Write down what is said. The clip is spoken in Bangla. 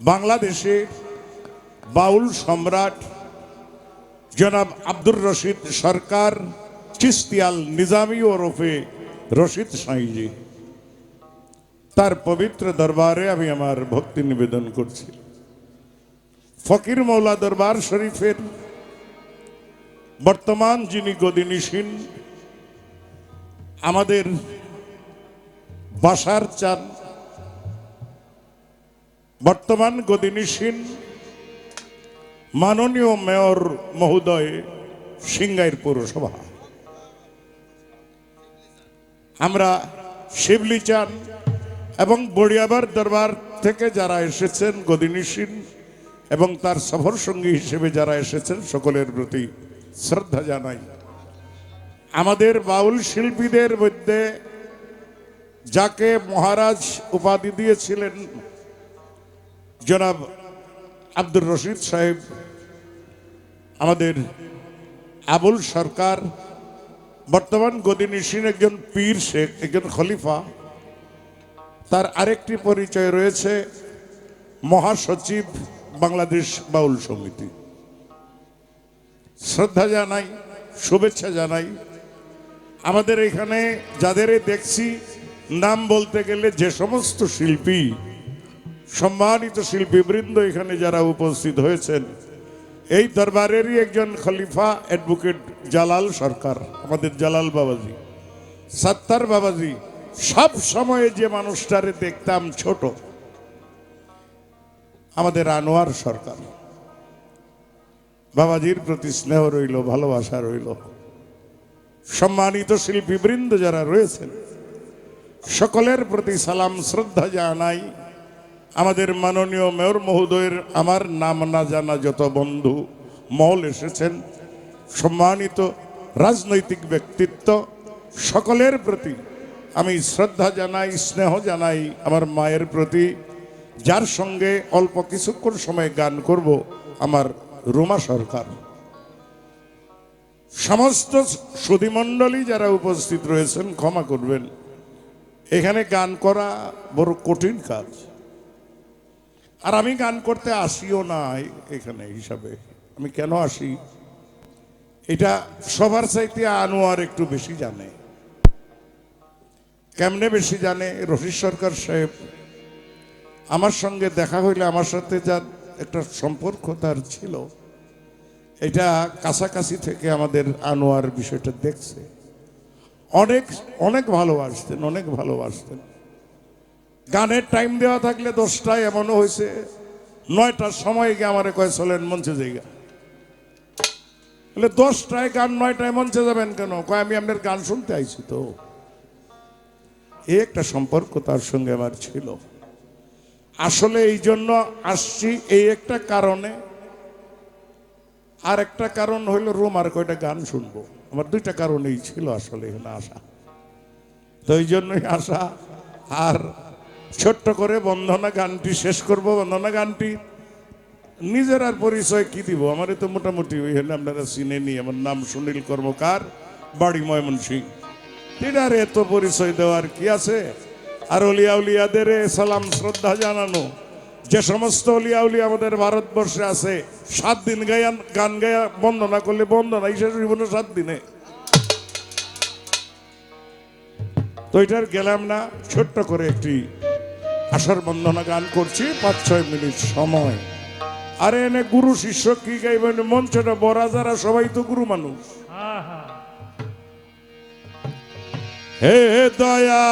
বাংলাদেশে বাউল সম্রাট জনাব আব্দুর রশিদ সরকার, চিস্তিয়াল নিজামী ওরফে রশিদ সাঁইজি তার পবিত্র দরবারে আমি আমার ভক্তি নিবেদন করছি। ফকির মৌলা দরবার শরীফের বর্তমান যিনি গদিনীসীন আমাদের বাসার চান বর্তমান গদিনীসীন মাননীয় মেয়র মহোদয়, সিংগাইর পৌরসভা। আমরা শিবলি চান এবং বড়িয়াবার দরবার থেকে যারা এসেছেন গদিনীসীন এবং তার সফর সঙ্গী হিসেবে যারা এসেছেন সকলের প্রতি শ্রদ্ধা জানাই। আমাদের বাউল শিল্পীদের মধ্যে যাকে মহারাজ উপাধি দিয়েছিলেন জনাব আব্দুর রশিদ সাহেব, আমাদের আবুল সরকার, বর্তমান গদিনিসীন একজন পীর শেখ, একজন খলিফা। তার আরেকটি পরিচয় রয়েছে, মহাসচিব বাংলাদেশ বাউল সমিতি। শ্রদ্ধা জানাই, শুভেচ্ছা জানাই। আমাদের এখানে যাদের দেখছি, নাম বলতে গেলে যে সমস্ত শিল্পী সম্মানিত শিল্পীবৃন্দ এখানে যারা উপস্থিত হয়েছেন, এই দরবারেরই একজন খলিফা অ্যাডভোকেট জালাল সরকার, আমাদের জালাল বাবাজি, সাত্তার বাবাজি, সব সময়ে যে মানুষটারে দেখতাম ছোট, আমাদের আনোয়ার সরকার। বাবাজির প্রতি স্নেহ রইল, ভালোবাসা রইল। সম্মানিত শিল্পীবৃন্দ যারা রয়েছেন, সকলের প্রতি সালাম, শ্রদ্ধা জানাই। আমাদের মাননীয় মেয়র মহোদয়ের আমার নাম না জানা যত বন্ধু মহল এসেছেন, সম্মানিত রাজনৈতিক ব্যক্তিত্ব সকলের প্রতি আমি শ্রদ্ধা জানাই, স্নেহ জানাই আমার মায়ের প্রতি। যার সঙ্গে অল্প কিছুক্ষণ সময় গান করব আমার রুমা সরকার। সমস্ত সুধীমণ্ডলী যারা উপস্থিত রয়েছেন, ক্ষমা করবেন। এখানে গান করা বড় কঠিন কাজ। আর আমি গান করতে আসিও না এখানে হিসাবে। আমি কেন আসি? এটা সবার চাইতে আনোয়ার একটু বেশি জানে। কেমনে বেশি জানে? রশিদ সরকার সাহেব, আমার সঙ্গে দেখা হইলে আমার সাথে যার একটা সম্পর্ক তার ছিল, এটা কাছাকাছি থেকে আমাদের আনোয়ার বিষয়টা দেখছে। অনেক অনেক ভালোবাসতেন অনেক ভালোবাসতেন। গানের টাইম দেওয়া থাকলে দশটায় এমনও হয়েছে, নয়টার সময় গিয়ে আমার কয়ে, চলেন, মঞ্চে জায়গা বলে, দশটায় গান, নয়টায় মঞ্চে যাবেন কেন? কয়, আমি আপনার গান শুনতে আইছি তো। এই একটা সম্পর্ক তার সঙ্গে আমার ছিল। আসলে এই জন্য আসছি এই একটা কারণে। আর একটা কারণ হইল, রুম আর কয়টা গান শুনব। আমার দুইটা কারণেই ছিল আসলে এখানে আসা। তো এই জন্যই আসা আর ছোট্ট করে বন্ধনা গানটি শেষ করব, বন্ধনা গানটি। নিজের আর পরিচয় কি দিব? আমার তো মোটামুটি ওই হলে আপনারা চিনে নি আমার নাম সুনীল কর্মকার, বাড়ি ময়মনসিং এটার এত পরিচয় দেওয়ার কি আছে? আর অলিয়া উলিয়াদের সালাম, শ্রদ্ধা জানানো। যে সমস্ত অলিয়া উলিয়া আমাদের ভারতবর্ষে আছে, সাত দিন গায়ান গান গায়া বন্দনা করলে বন্দনা হিসেবে জীবনে সাত দিনে। তো এটার গেলাম না, ছোট্ট করে একটি আশার বন্দনা গান করছি পাঁচ ছয় মিনিট সময়। আরে এনে গুরু শিষ্য কি গাইবেন? মঞ্চটা বড়া যারা সবাই তো গুরু মানুষ। হে দয়া